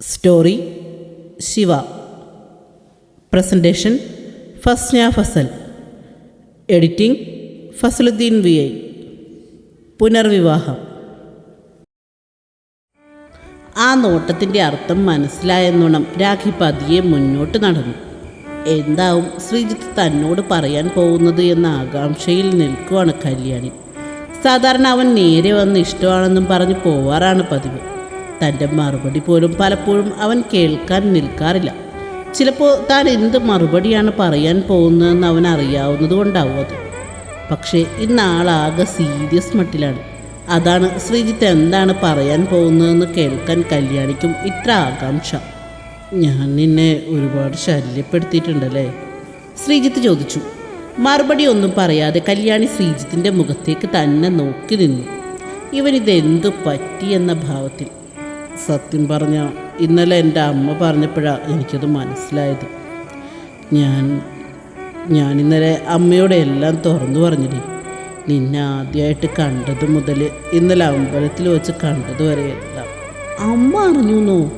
Story Shiva presentation Fasna Fasal editing Fazaludheen V I പുനർവിവാഹം ആ നോട്ടത്തിന്റെ അർത്ഥം മനസ്സിലായെന്നോണം രാഖി പതിയെ മുന്നോട്ട് നടന്നു. എന്താവും ശ്രീജിത്ത് തന്നോട് പറയാൻ പോകുന്നത് എന്ന ആകാംക്ഷയിൽ നിൽക്കുവാണ് കല്യാണി. സാധാരണ അവൻ നേരെ വന്ന് ഇഷ്ടമാണെന്നും പറഞ്ഞ് പോവാറാണ് പതിവ്. തന്റെ മറുപടി പോലും പലപ്പോഴും അവൻ കേൾക്കാൻ നിൽക്കാറില്ല. ചിലപ്പോൾ താൻ എന്ത് മറുപടിയാണ് പറയാൻ പോകുന്നതെന്ന് അവൻ അറിയാവുന്നത് കൊണ്ടാവും അത്. പക്ഷേ ഇന്നാളാകെ സീരിയസ് മട്ടിലാണ്. അതാണ് ശ്രീജിത്ത് എന്താണ് പറയാൻ പോകുന്നതെന്ന് കേൾക്കാൻ കല്യാണിക്കും ഇത്ര ആകാംക്ഷ. ഞാൻ നിന്നെ ഒരുപാട് ശല്യപ്പെടുത്തിയിട്ടുണ്ടല്ലേ? ശ്രീജിത്ത് ചോദിച്ചു. മറുപടി ഒന്നും പറയാതെ കല്യാണി ശ്രീജിത്തിന്റെ മുഖത്തേക്ക് തന്നെ നോക്കി നിന്നു. ഇവനിതെന്തു പറ്റി എന്ന ഭാവത്തിൽ? സത്യം പറഞ്ഞ ഇന്നലെ എന്റെ അമ്മ പറഞ്ഞപ്പോഴാണ് എനിക്കത് മനസ്സിലായത്. ഞാൻ ഞാൻ ഇന്നലെ അമ്മയോടെ എല്ലാം തുറന്നു പറഞ്ഞത് നിന്നെ ആദ്യമായിട്ട് കണ്ടത് മുതൽ ഇന്നലെ അമ്പലത്തിൽ വെച്ച് കണ്ടത് വരെ എല്ലാം. അമ്മ അറിഞ്ഞുന്നോ?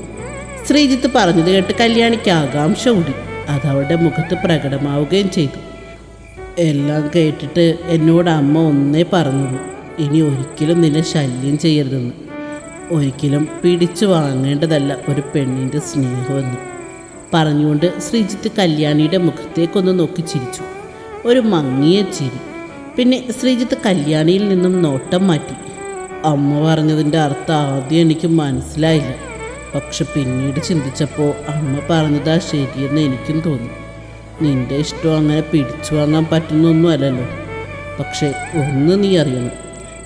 ശ്രീജിത്ത് പറഞ്ഞത് കേട്ട് കല്യാണിക്ക് ആകാംക്ഷ കൂടി അത് അവളുടെ മുഖത്ത് പ്രകടമാവുകയും ചെയ്തു. എല്ലാം കേട്ടിട്ട് എന്നോട് അമ്മ ഒന്നേ പറഞ്ഞുള്ളൂ. ഇനി ഒരിക്കലും നിന്നെ ശല്യം ചെയ്യരുതെന്ന്. ഒരിക്കലും പിടിച്ചു വാങ്ങേണ്ടതല്ല ഒരു പെണ്ണിന്റെ സ്നേഹമെന്ന്. പറഞ്ഞുകൊണ്ട് ശ്രീജിത്ത് കല്യാണിയുടെ മുഖത്തേക്കൊന്ന് നോക്കി ചിരിച്ചു. ഒരു മങ്ങിയ ചിരി. പിന്നെ ശ്രീജിത്ത് കല്യാണിയിൽ നിന്നും നോട്ടം മാറ്റി. അമ്മ പറഞ്ഞതിന്റെ അർത്ഥം ആദ്യം എനിക്ക് മനസ്സിലായില്ല. പക്ഷെ പിന്നീട് ചിന്തിച്ചപ്പോൾ അമ്മ പറഞ്ഞതാ ശരിയെന്ന് എനിക്കും തോന്നി. നിന്റെ ഇഷ്ടം അങ്ങനെ പിടിച്ചു വാങ്ങാൻ പറ്റുന്നൊന്നും അല്ലല്ലോ പക്ഷേ ഒന്ന് നീ അറിയണം.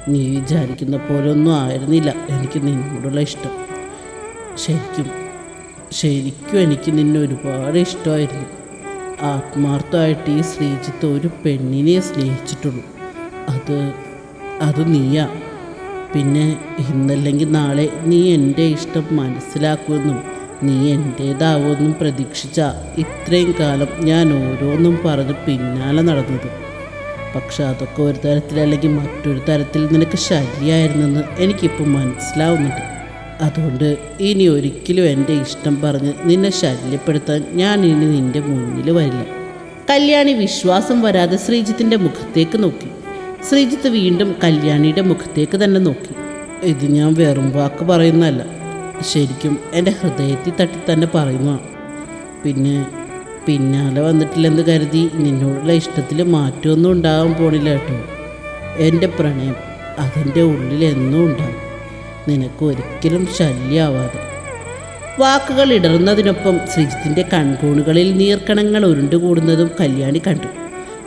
നീ വിചാരിക്കുന്ന പോലൊന്നും ആയിരുന്നില്ല എനിക്ക് നിന്നോടുള്ള ഇഷ്ടം. ശരിക്കും ശരിക്കും എനിക്ക് നിന്നെ ഒരുപാട് ഇഷ്ടമായിരുന്നു. ആത്മാർത്ഥമായിട്ട് ഈ ശ്രീജിത്ത് ഒരു പെണ്ണിനെ സ്നേഹിച്ചിട്ടുള്ളൂ. അത് അത് നീയാ. പിന്നെ ഇന്നല്ലെങ്കിൽ നാളെ നീ എന്റെ ഇഷ്ടം മനസ്സിലാക്കുമെന്നും നീ എന്റേതാവുമെന്നും പ്രതീക്ഷിച്ച ഇത്രയും കാലം ഞാൻ ഓരോന്നും പറഞ്ഞ് പിന്നാലെ നടന്നത്. പക്ഷെ അതൊക്കെ ഒരു തരത്തിൽ അല്ലെങ്കിൽ മറ്റൊരു തരത്തിൽ നിനക്ക് ശരിയായിരുന്നെന്ന് എനിക്കിപ്പോൾ മനസ്സിലാവുന്നുണ്ട്. അതുകൊണ്ട് ഇനി ഒരിക്കലും എന്റെ ഇഷ്ടം പറഞ്ഞ് നിന്നെ ശല്യപ്പെടുത്താൻ ഞാൻ ഇനി നിന്റെ മുന്നിൽ വരില്ല. കല്യാണി വിശ്വാസം വരാതെ ശ്രീജിത്തിന്റെ മുഖത്തേക്ക് നോക്കി. ശ്രീജിത്ത് വീണ്ടും കല്യാണിയുടെ മുഖത്തേക്ക് തന്നെ നോക്കി. ഇത് ഞാൻ വെറും വാക്ക് പറയുന്നതല്ല. ശരിക്കും എന്റെ ഹൃദയത്തിൽ തട്ടി തന്നെ പറയുന്നു. പിന്നെ പിന്നാലെ വന്നിട്ടില്ലെന്ന് കരുതി നിന്നോടുള്ള ഇഷ്ടത്തിൽ മാറ്റമൊന്നും ഉണ്ടാകാൻ പോണില്ല കേട്ടോ. എന്റെ പ്രണയം അതിന്റെ ഉള്ളിൽ എന്നും ഉണ്ടാകും നിനക്ക് ഒരിക്കലും ശല്യമാവാതെ വാക്കുകൾ ഇടറുന്നതിനൊപ്പം ശ്രീജിത്തിന്റെ കൺകൂണുകളിൽ നീർക്കണങ്ങൾ ഉരുണ്ടുകൂടുന്നതും കല്യാണി കണ്ടു.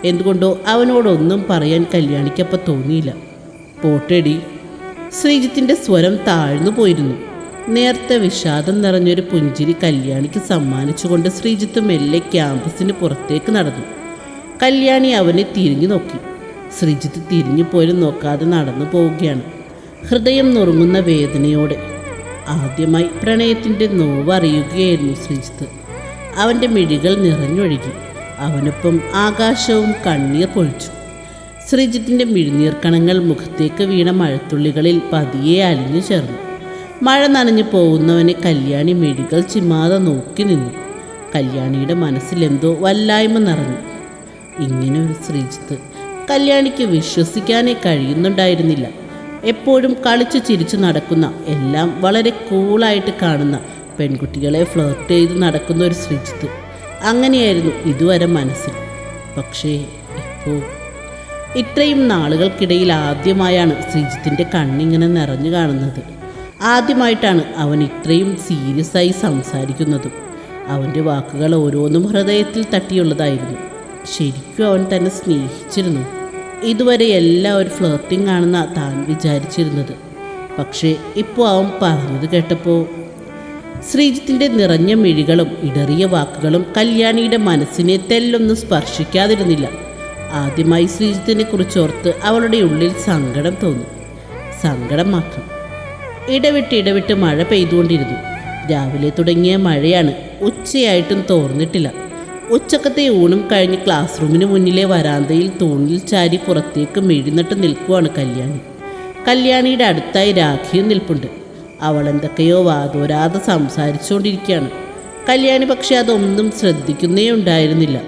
എന്തുകൊണ്ടോ അവനോടൊന്നും പറയാൻ കല്യാണിക്കപ്പം തോന്നിയില്ല. പോട്ടെടി. ശ്രീജിത്തിന്റെ സ്വരം താഴ്ന്നു പോയിരുന്നു. നേരത്തെ വിഷാദം നിറഞ്ഞൊരു പുഞ്ചിരി കല്യാണിക്ക് സമ്മാനിച്ചുകൊണ്ട് ശ്രീജിത്ത് മെല്ലെ ക്യാമ്പസിന് പുറത്തേക്ക് നടന്നു. കല്യാണി അവനെ തിരിഞ്ഞു നോക്കി. ശ്രീജിത്ത് തിരിഞ്ഞു പോലും നോക്കാതെ നടന്നു പോവുകയാണ്. ഹൃദയം നുറുങ്ങുന്ന വേദനയോടെ. ആദ്യമായി പ്രണയത്തിന്റെ നോവ് അറിയുകയായിരുന്നു ശ്രീജിത്ത്. അവന്റെ മിഴികൾ നിറഞ്ഞൊഴുകി. അവനൊപ്പം ആകാശവും കണ്ണീർ പൊഴിച്ചു. ശ്രീജിത്തിന്റെ മിഴിനീർക്കണങ്ങൾ മുഖത്തേക്ക് വീണ മഴത്തുള്ളികളിൽ പതിയെ അലിഞ്ഞു ചേർന്നു. മഴ നനഞ്ഞു പോകുന്നവനെ കല്യാണി മെഴുകൾ ചിമ്മാതെ നോക്കി നിന്നു. കല്യാണിയുടെ മനസ്സിലെന്തോ വല്ലായ്മ നിറഞ്ഞു. ഇങ്ങനെ ഒരു ശ്രീജിത്ത് കല്യാണിക്ക് വിശ്വസിക്കാനേ കഴിയുന്നുണ്ടായിരുന്നില്ല. എപ്പോഴും കളിച്ചു ചിരിച്ചു നടക്കുന്ന എല്ലാം വളരെ കൂളായിട്ട് കാണുന്ന പെൺകുട്ടികളെ ഫ്ലേർട്ട് ചെയ്ത് നടക്കുന്ന ഒരു ശ്രീജിത്ത് അങ്ങനെയായിരുന്നു ഇതുവരെ മനസ്സിൽ. പക്ഷേ ഇപ്പോൾ ഇത്രയും നാളുകൾക്കിടയിൽ ആദ്യമായാണ് ശ്രീജിത്തിന്റെ കണ്ണിങ്ങനെ നിറഞ്ഞു കാണുന്നത്. ആദ്യമായിട്ടാണ് അവൻ ഇത്രയും സീരിയസ് ആയി സംസാരിക്കുന്നതും. അവന്റെ വാക്കുകൾ ഓരോന്നും ഹൃദയത്തിൽ തട്ടിയുള്ളതായിരുന്നു. ശരിക്കും അവൻ തന്നെ സ്നേഹിച്ചിരുന്നു. ഇതുവരെ എല്ലാം ഒരു ഫ്ലേർട്ടിംഗ് ആണെന്ന താൻ വിചാരിച്ചിരുന്നത്. പക്ഷേ ഇപ്പോൾ അവൻ പറഞ്ഞത് കേട്ടപ്പോൾ ശ്രീജിത്തിന്റെ നിറഞ്ഞ മിഴികളും ഇടറിയ വാക്കുകളും കല്യാണിയുടെ മനസ്സിനെ തെല്ലൊന്നും സ്പർശിക്കാതിരുന്നില്ല. ആദ്യമായി ശ്രീജിത്തിനെ കുറിച്ചോർത്ത് അവളുടെ ഉള്ളിൽ സങ്കടം തോന്നി. സങ്കടം മാത്രം. ഇടവിട്ട് ഇടവിട്ട് മഴ പെയ്തുകൊണ്ടിരുന്നു. രാവിലെ തുടങ്ങിയ മഴയാണ് ഉച്ചയായിട്ടും തോർന്നിട്ടില്ല. ഉച്ചക്കത്തെ ഊണും കഴിഞ്ഞ് ക്ലാസ് റൂമിന് മുന്നിലെ വരാന്തയിൽ തൂണിൽ ചാരി പുറത്തേക്ക് മെഴുന്നിട്ട് നിൽക്കുവാണ് കല്യാണി. കല്യാണിയുടെ അടുത്തായി രാഖിയും നിൽപ്പുണ്ട്. അവൾ എന്തൊക്കെയോ വാതോരാതെ സംസാരിച്ചുകൊണ്ടിരിക്കുകയാണ്. കല്യാണി പക്ഷെ അതൊന്നും ശ്രദ്ധിക്കുന്നേ ഉണ്ടായിരുന്നില്ല.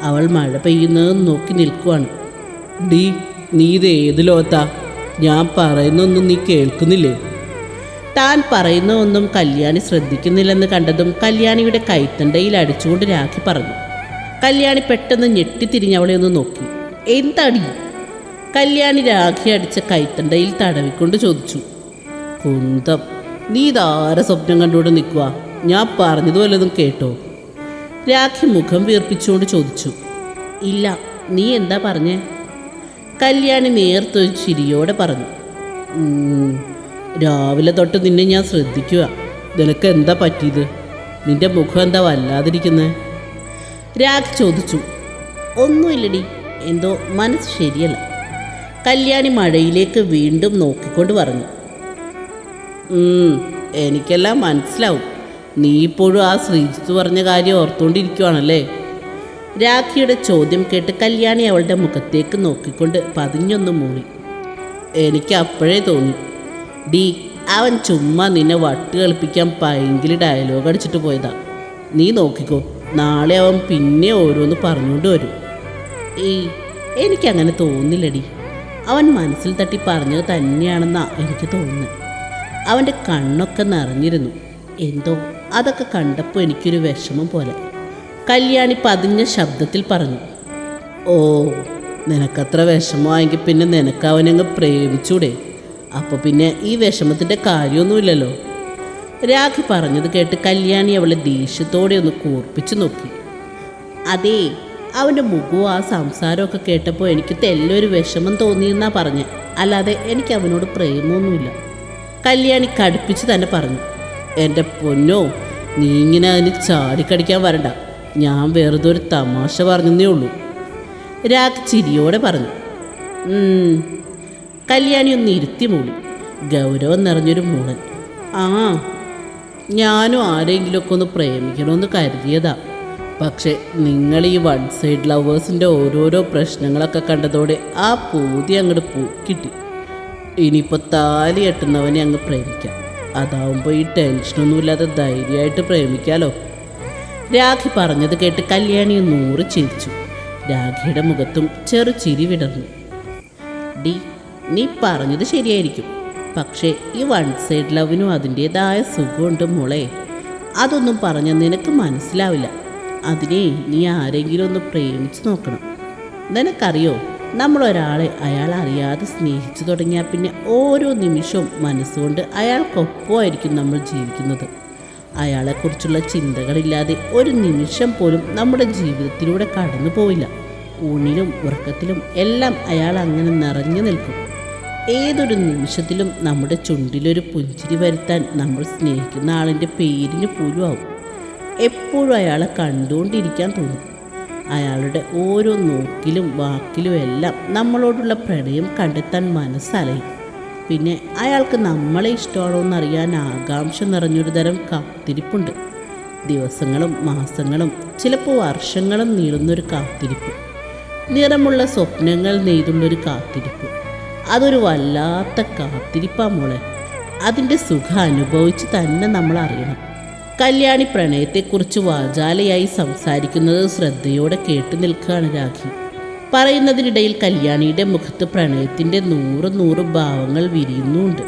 അവൾ മഴ പെയ്യുന്നത് നോക്കി നിൽക്കുവാണ്. ഡി നീ ഇത് ഏത് ലോകത്താ? ഞാൻ പറയുന്നൊന്നും നീ കേൾക്കുന്നില്ലേ? താൻ പറയുന്ന ഒന്നും കല്യാണി ശ്രദ്ധിക്കുന്നില്ലെന്ന് കണ്ടതും കല്യാണിയുടെ കൈത്തണ്ടയിൽ അടിച്ചുകൊണ്ട് രാഖി പറഞ്ഞു. കല്യാണി പെട്ടെന്ന് ഞെട്ടിത്തിരിഞ്ഞ് അവളെ ഒന്ന് നോക്കി. എന്തടി കല്യാണി രാഖി അടിച്ച കൈത്തണ്ടയിൽ തടവിക്കൊണ്ട് ചോദിച്ചു. കുന്തം നീ ഇതാരെ സ്വപ്നം കണ്ടുകൊണ്ട് നിൽക്കുക ഞാൻ പറഞ്ഞത് വല്ലതും കേട്ടോ? രാഖി മുഖം വീർപ്പിച്ചുകൊണ്ട് ചോദിച്ചു. ഇല്ല നീ എന്താ പറഞ്ഞേ? കല്യാണി നേർത്തൊരു ചിരിയോടെ പറഞ്ഞു. "ഉം, രാവിലെ തൊട്ട് നിന്നെ ഞാൻ ശ്രദ്ധിക്കുക നിനക്ക് എന്താ പറ്റിയത്? നിന്റെ മുഖം എന്താ വല്ലാതിരിക്കുന്നത് രാഗ് ചോദിച്ചു. ഒന്നുമില്ലടി. എന്തോ മനസ്സ് ശരിയല്ല. കല്യാണി മഴയിലേക്ക് വീണ്ടും നോക്കിക്കൊണ്ട് പറഞ്ഞു. "ഉം, എനിക്കെല്ലാം മനസ്സിലാവും. നീ ഇപ്പോഴും ആ ശ്രീജിത്ത് പറഞ്ഞ കാര്യം ഓർത്തുകൊണ്ടിരിക്കുവാണല്ലേ രാഖിയുടെ ചോദ്യം കേട്ട് കല്യാണി അവളുടെ മുഖത്തേക്ക് നോക്കിക്കൊണ്ട് പതിഞ്ഞൊന്ന് മൂളി എനിക്ക് അപ്പോഴേ തോന്നി. ഡി അവൻ ചുമ്മാ നിന്നെ വട്ട് കളിപ്പിക്കാൻ ഭയങ്കര ഡയലോഗ് അടിച്ചിട്ട് പോയതാ. നീ നോക്കിക്കോ നാളെ അവൻ പിന്നെ ഓരോന്ന് പറഞ്ഞുകൊണ്ട് വരും. ഏയ് എനിക്കങ്ങനെ തോന്നില്ലടി. അവൻ മനസ്സിൽ തട്ടി പറഞ്ഞത് തന്നെയാണെന്നാ എനിക്ക് തോന്നുന്നത്. അവന്റെ കണ്ണൊക്കെ നിറഞ്ഞിരുന്നു. എന്തോ അതൊക്കെ കണ്ടപ്പോൾ എനിക്കൊരു വിഷമം പോലെ. കല്യാണി പതിഞ്ഞ ശബ്ദത്തിൽ പറഞ്ഞു ഓ നിനക്കത്ര വിഷമമായെങ്കിൽ പിന്നെ നിനക്ക് അവനങ്ങ് പ്രേമിച്ചൂടെ. അപ്പോൾ പിന്നെ ഈ വിഷമത്തിന്റെ കാര്യമൊന്നുമില്ലല്ലോ. രാഖി പറഞ്ഞത് കേട്ട് കല്യാണി അവളെ ദേഷ്യത്തോടെ ഒന്ന് കൂർപ്പിച്ചു നോക്കി. അതേ അവന്റെ മുഖവും ആ സംസാരമൊക്കെ കേട്ടപ്പോൾ എനിക്ക് തെല്ലൊരു വിഷമം തോന്നിയെന്നാ പറഞ്ഞ്. അല്ലാതെ എനിക്ക് അവനോട് പ്രേമമൊന്നുമില്ല കല്യാണി കടുപ്പിച്ച് തന്നെ പറഞ്ഞു എന്റെ പൊന്നോ നീ ഇങ്ങനെ അതിന് ചാടിക്കടിക്കാൻ വരണ്ട. ഞാൻ വെറുതെ ഒരു തമാശ പറഞ്ഞതേ ഉള്ളൂ. രാഖി ചിരിയോടെ പറഞ്ഞു. കല്യാണി ഒന്ന് ഇരുത്തി മൂളി ഗൗരവം നിറഞ്ഞൊരു മൂളൻ ആ ഞാനും ആരെങ്കിലുമൊക്കെ ഒന്ന് പ്രേമിക്കണമെന്ന് കരുതിയതാ. പക്ഷേ നിങ്ങൾ ഈ വൺ സൈഡ് ലവേഴ്സിന്റെ ഓരോരോ പ്രശ്നങ്ങളൊക്കെ കണ്ടതോടെ ആ പൂതി അങ്ങോട്ട് പൂക്കിട്ടി ഇനിയിപ്പോൾ താലി എട്ടുന്നവനെ അങ്ങ് പ്രേമിക്കാം. അതാവുമ്പോൾ ഈ ടെൻഷനൊന്നുമില്ലാതെ ധൈര്യമായിട്ട് പ്രേമിക്കാലോ. രാഖി പറഞ്ഞത് കേട്ട് കല്യാണി നൂറ് ചിരിച്ചു. രാഖിയുടെ മുഖത്തും ചെറു ചിരി വിടർന്നു. ഡി നീ പറഞ്ഞത് ശരിയായിരിക്കും. പക്ഷേ ഈ വൺ സൈഡ് ലവിനും അതിന്റെതായ സുഖമുണ്ട് മോളെ. അതൊന്നും പറഞ്ഞ നിനക്ക് മനസ്സിലാവില്ല. അതിനെ നീ ആരെങ്കിലും ഒന്ന് പ്രേമിച്ച് നോക്കണം. നിനക്കറിയോ നമ്മൾ ഒരാളെ അയാൾ അറിയാതെ സ്നേഹിച്ചു തുടങ്ങിയാൽ പിന്നെ ഓരോ നിമിഷവും മനസ്സുകൊണ്ട് അയാൾക്കൊപ്പമായിരിക്കും നമ്മൾ ജീവിക്കുന്നത്. അയാളെക്കുറിച്ചുള്ള ചിന്തകളില്ലാതെ ഒരു നിമിഷം പോലും നമ്മുടെ ജീവിതത്തിലൂടെ കടന്നു പോവില്ല ഊണിലും ഉറക്കത്തിലും എല്ലാം അയാൾ അങ്ങനെ നിറഞ്ഞു നിൽക്കും. ഏതൊരു നിമിഷത്തിലും നമ്മുടെ ചുണ്ടിലൊരു പുഞ്ചിരി വരുത്താൻ നമ്മൾ സ്നേഹിക്കുന്ന ആളിന്റെ പേരിന് പോലും ആവും എപ്പോഴും അയാളെ കണ്ടുകൊണ്ടിരിക്കാൻ തോന്നും. അയാളുടെ ഓരോ നോക്കിലും വാക്കിലും എല്ലാം നമ്മളോടുള്ള പ്രണയം കണ്ടെത്താൻ മനസ്സലയും. പിന്നെ അയാൾക്ക് നമ്മളെ ഇഷ്ടമാണോ എന്നറിയാൻ ആകാംക്ഷ നിറഞ്ഞൊരു തരം കാത്തിരിപ്പുണ്ട്. ദിവസങ്ങളും മാസങ്ങളും ചിലപ്പോൾ വർഷങ്ങളും നീളുന്നൊരു കാത്തിരിപ്പ്. നിറമുള്ള സ്വപ്നങ്ങൾ നെയ്തുള്ളൊരു കാത്തിരിപ്പ്. അതൊരു വല്ലാത്ത കാത്തിരിപ്പാ മോളെ. അതിന്റെ സുഖം അനുഭവിച്ച് തന്നെ നമ്മൾ അറിയണം കല്യാണി പ്രണയത്തെക്കുറിച്ച് വാചാലയായി സംസാരിക്കുന്നത് ശ്രദ്ധയോടെ കേട്ടു നിൽക്കുകയാണ് രാഖി. പറയുന്നതിനിടയിൽ കല്യാണിയുടെ മുഖത്ത് പ്രണയത്തിന്റെ നൂറ് നൂറ് ഭാവങ്ങൾ വിരിയുന്നുണ്ട്.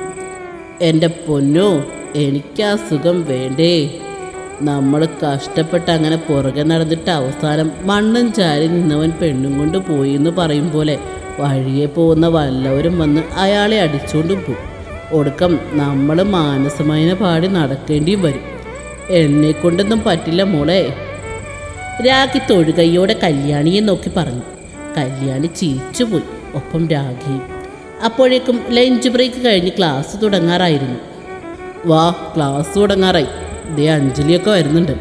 എന്റെ പൊന്നോ എനിക്ക് ആ സുഖം വേണ്ടേ? നമ്മൾ കഷ്ടപ്പെട്ട് അങ്ങനെ പുറകെ നടന്നിട്ട് അവസാനം മണ്ണും ചാരി നിന്നവൻ പെണ്ണും കൊണ്ട് പോയി എന്ന് പറയും പോലെ വഴിയെ പോകുന്ന വല്ലവരും വന്ന് അയാളെ അടിച്ചുകൊണ്ടും പോകും ഒടുക്കം നമ്മൾ മാനസമയനെ പാടി നടക്കേണ്ടിയും വരും. എന്നെ കൊണ്ടൊന്നും പറ്റില്ല മോളെ. രാഖി തൊഴുകൈയോടെ കല്യാണിയെ നോക്കി പറഞ്ഞു. കല്യാണി ചിരിച്ചുപോയി ഒപ്പം രാഖിയും. അപ്പോഴേക്കും ലഞ്ച് ബ്രേക്ക് കഴിഞ്ഞ് ക്ലാസ് തുടങ്ങാറായിരുന്നു. വാ ക്ലാസ് തുടങ്ങാറായി. ദേ അഞ്ജലിയൊക്കെ വരുന്നുണ്ട്.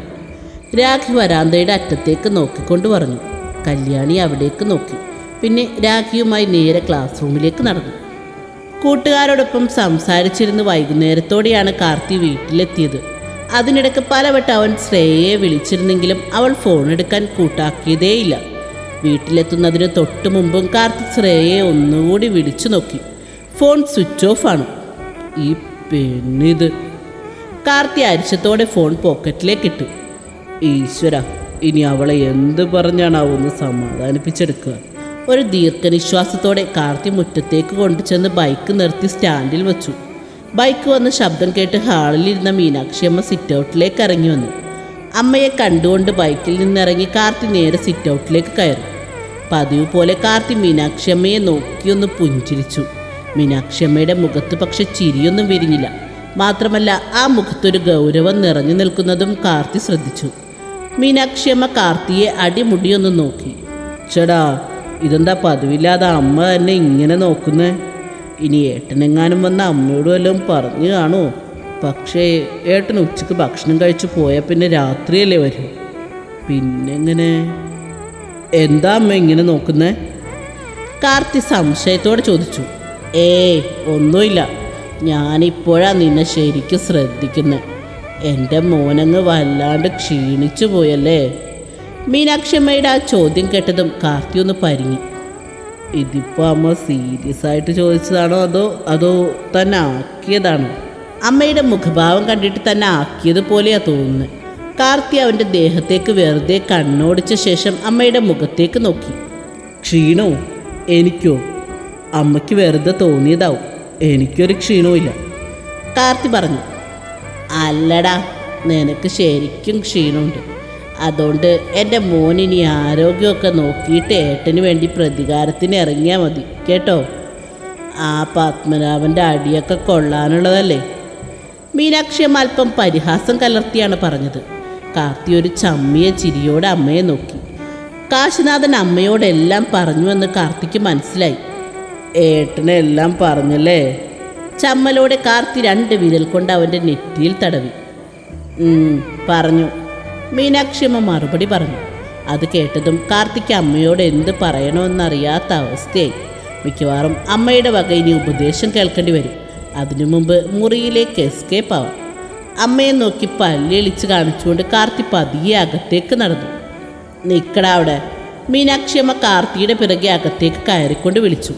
രാഖി വരാന്തയുടെ അറ്റത്തേക്ക് നോക്കിക്കൊണ്ട് പറഞ്ഞു. കല്യാണി അവിടേക്ക് നോക്കി. പിന്നെ രാഖിയുമായി നേരെ ക്ലാസ് റൂമിലേക്ക് നടന്നു. കൂട്ടുകാരോടൊപ്പം സംസാരിച്ചിരുന്ന് വൈകുന്നേരത്തോടെയാണ് കാർത്തി വീട്ടിലെത്തിയത്. അതിനിടയ്ക്ക് പലവട്ടം അവൻ ശ്രേയയെ വിളിച്ചിരുന്നെങ്കിലും അവൾ ഫോൺ എടുക്കാൻ കൂട്ടാക്കിയതേയില്ല. വീട്ടിലെത്തുന്നതിന് തൊട്ടു മുമ്പും കാർത്തി ശ്രേയയെ ഒന്നുകൂടി വിളിച്ചു നോക്കി. ഫോൺ സ്വിച്ച് ഓഫ് ആണ്. ഈ പെണ്ണിത്. കാർത്തി അരിശത്തോടെ ഫോൺ പോക്കറ്റിലേക്ക് ഇട്ടു ഈശ്വര ഇനി അവളെ എന്ത് പറഞ്ഞാണ് ഒന്ന് സമാധാനിപ്പിച്ചെടുക്കുക? ഒരു ദീർഘനിശ്വാസത്തോടെ കാർത്തി മുറ്റത്തേക്ക് കൊണ്ടുചെന്ന് ബൈക്ക് നിർത്തി സ്റ്റാൻഡിൽ വെച്ചു. ബൈക്ക് വന്ന് ശബ്ദം കേട്ട് ഹാളിലിരുന്ന മീനാക്ഷി അമ്മ സിറ്റ് ഔട്ടിലേക്ക് ഇറങ്ങി വന്നു. അമ്മയെ കണ്ടുകൊണ്ട് ബൈക്കിൽ നിന്നിറങ്ങി കാർത്തി നേരെ സിറ്റ് ഔട്ടിലേക്ക് കയറി. പതിവ് പോലെ കാർത്തി മീനാക്ഷി അമ്മയെ നോക്കിയൊന്ന് പുഞ്ചിരിച്ചു. മീനാക്ഷി അമ്മയുടെ മുഖത്ത് പക്ഷെ ചിരിയൊന്നും വിരിഞ്ഞില്ല. മാത്രമല്ല ആ മുഖത്തൊരു ഗൗരവം നിറഞ്ഞു നിൽക്കുന്നതും കാർത്തി ശ്രദ്ധിച്ചു. മീനാക്ഷി അമ്മ കാർത്തിയെ അടിമുടിയൊന്ന് നോക്കി. ചേടാ ഇതെന്താ പതിവില്ലാതെ അമ്മ തന്നെ ഇങ്ങനെ നോക്കുന്നേ? ഇനി ഏട്ടനെങ്ങാനും വന്ന അമ്മയോട് വല്ലതും പറഞ്ഞു കാണുമോ പക്ഷേ ഏട്ടൻ ഉച്ചയ്ക്ക് ഭക്ഷണം കഴിച്ചു പോയാൽ പിന്നെ രാത്രിയല്ലേ വരൂ. പിന്നെങ്ങനെ? എന്താ അമ്മ ഇങ്ങനെ നോക്കുന്നേ? കാർത്തി സംശയത്തോടെ ചോദിച്ചു. ഏയ് ഒന്നുമില്ല. ഞാനിപ്പോഴാ നിന്നെ ശരിക്കും ശ്രദ്ധിക്കുന്നത് എന്റെ മോനങ്ങ് വല്ലാണ്ട് ക്ഷീണിച്ചു പോയല്ലേ? മീനാക്ഷമ്മയുടെ ആ ചോദ്യം കേട്ടതും കാർത്തി ഒന്ന് പരിങ്ങി. ഇതിപ്പോൾ അമ്മ സീരിയസ് ആയിട്ട് ചോദിച്ചതാണോ അതോ അതോ തന്നെ ആക്കിയതാണോ? അമ്മയുടെ മുഖഭാവം കണ്ടിട്ട് തന്നെ ആക്കിയതുപോലെയാ തോന്നുന്നത് കാർത്തി അവന്റെ ദേഹത്തേക്ക് വെറുതെ കണ്ണോടിച്ച ശേഷം അമ്മയുടെ മുഖത്തേക്ക് നോക്കി. ക്ഷീണോ? എനിക്കോ? അമ്മയ്ക്ക് വെറുതെ തോന്നിയതാവും. എനിക്കൊരു ക്ഷീണവും കാർത്തി പറഞ്ഞു അല്ലടാ നിനക്ക് ശരിക്കും ക്ഷീണമുണ്ട്. അതുകൊണ്ട് എന്റെ മോനിനി ആരോഗ്യമൊക്കെ നോക്കിയിട്ട് ഏട്ടന് വേണ്ടി പ്രതികാരത്തിന് ഇറങ്ങിയാൽ മതി കേട്ടോ? ആ പത്മനാഭന്റെ അടിയൊക്കെ കൊള്ളാനുള്ളതല്ലേ? മീനാക്ഷി അമ്മ അല്പം പരിഹാസം കലർത്തിയാണ് പറഞ്ഞത്. കാർത്തി ഒരു ചമ്മിയ ചിരിയോടെ അമ്മയെ നോക്കി. കാശിനാഥൻ അമ്മയോടെല്ലാം പറഞ്ഞുവെന്ന് കാർത്തിക്ക് മനസ്സിലായി. ഏട്ടനെല്ലാം പറഞ്ഞല്ലേ? ചമ്മലോടെ കാർത്തി രണ്ട് വിരൽ കൊണ്ട് അവന്റെ നെറ്റിയിൽ തടവി. "ഉം, പറഞ്ഞു. മീനാക്ഷി അമ്മ മറുപടി പറഞ്ഞു. അത് കേട്ടതും കാർത്തിക്ക് അമ്മയോട് എന്ത് പറയണമെന്നറിയാത്ത അവസ്ഥയായി. മിക്കവാറും അമ്മയുടെ വക ഇനി ഉപദേശം കേൾക്കേണ്ടി വരും. അതിനു മുമ്പ് മുറിയിലേക്ക് എസ്കേപ്പ് ആവാം. അമ്മയെ നോക്കി പല്ലിളിച്ച് കാണിച്ചുകൊണ്ട് കാർത്തി പതിയെ അകത്തേക്ക് നടന്നു. നിൽക്കടാവിടെ അവിടെ. മീനാക്ഷി അമ്മ കാർത്തിയുടെ പിറകെ അകത്തേക്ക് കയറിക്കൊണ്ട് വിളിച്ചു.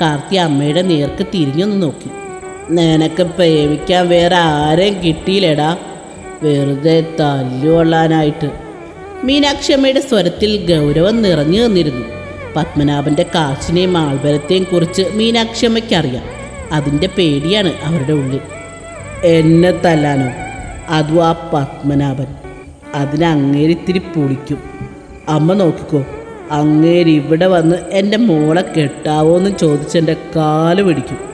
കാർത്തി അമ്മയുടെ നേർക്ക് തിരിഞ്ഞൊന്ന് നോക്കി. നിനക്ക് പ്രേമിക്കാൻ വേറെ ആരെയും കിട്ടിയില്ലടാ. വെറുതെ തല്ലുകൊള്ളാനായിട്ട്. മീനാക്ഷിയമ്മയുടെ സ്വരത്തിൽ ഗൗരവം നിറഞ്ഞു നിന്നിരുന്നു. പത്മനാഭന്റെ കാശിനെയും ആൾബലത്തെയും കുറിച്ച് മീനാക്ഷി അറിയാം. അതിന്റെ പേടിയാണ് അവരുടെ ഉള്ളിൽ. എന്നെ തല്ലാനോ? അതും ആ പത്മനാഭൻ? അതിനങ്ങേരിത്തിരി പൊളിക്കും. അമ്മ നോക്കിക്കോ അങ്ങേരി ഇവിടെ വന്ന് എന്റെ മോളെ കെട്ടാവോ എന്ന് ചോദിച്ചെന്റെ കാൽ പിടിക്കും.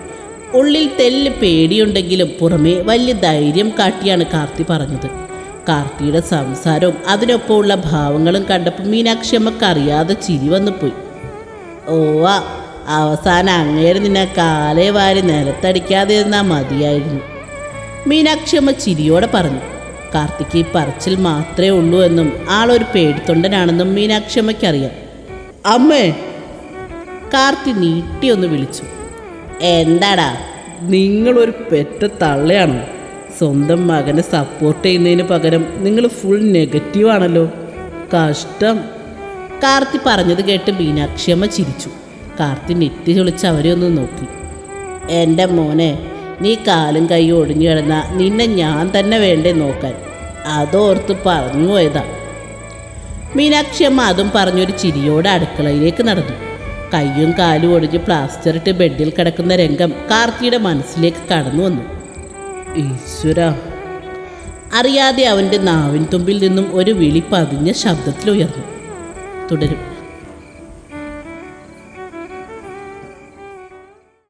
ഉള്ളിൽ തെല്ല് പേടിയുണ്ടെങ്കിലും പുറമേ വലിയ ധൈര്യം കാട്ടിയാണ് കാർത്തി പറഞ്ഞത്. കാർത്തിയുടെ സംസാരവും അതിനൊപ്പമുള്ള ഭാവങ്ങളും കണ്ടപ്പോൾ മീനാക്ഷി അമ്മയ്ക്ക് അറിയാതെ ചിരി വന്നുപോയി ഓവ അവസാനം അങ്ങേര് നിന്നെ കാലേ വാരി നിലത്തടിക്കാതെ ഇരുന്നാൽ മതിയായിരുന്നു. മീനാക്ഷി അമ്മ ചിരിയോടെ പറഞ്ഞു. കാർത്തിക്ക് ഈ പറച്ചിൽ മാത്രമേ ഉള്ളൂ എന്നും ആളൊരു പേടിത്തൊണ്ടനാണെന്നും മീനാക്ഷി അമ്മയ്ക്കറിയാം. അമ്മേ! കാർത്തി നീട്ടിയൊന്ന് വിളിച്ചു. എന്താടാ? നിങ്ങളൊരു പെറ്റ തള്ളയാണ്. സ്വന്തം മകനെ സപ്പോർട്ട് ചെയ്യുന്നതിന് പകരം നിങ്ങൾ ഫുൾ നെഗറ്റീവാണല്ലോ കഷ്ടം. കാർത്തി പറഞ്ഞത് കേട്ട് മീനാക്ഷിയമ്മ ചിരിച്ചു. കാർത്തി നെറ്റി ചൊളിച്ച് അവരെ ഒന്ന് നോക്കി. എന്റെ മോനെ നീ കാലും കൈയും ഒടിഞ്ഞു കിടന്ന നിന്നെ ഞാൻ തന്നെ വേണ്ടേ നോക്കാൻ. അതോർത്ത് പറഞ്ഞു പോയതാ. മീനാക്ഷിയമ്മ അതും പറഞ്ഞൊരു ചിരിയോടെ അടുക്കളയിലേക്ക് നടന്നു. കയ്യും കാലും ഒടിഞ്ഞ് പ്ലാസ്റ്റർ ഇട്ട് ബെഡിൽ കിടക്കുന്ന രംഗം കാർത്തിയുടെ മനസ്സിലേക്ക് കടന്നു വന്നു. ഈശ്വര. അറിയാതെ അവന്റെ നാവിൻ തുമ്പിൽ നിന്നും ഒരു വിളി പതിഞ്ഞ ശബ്ദത്തിൽ ഉയർന്നു തുടരും.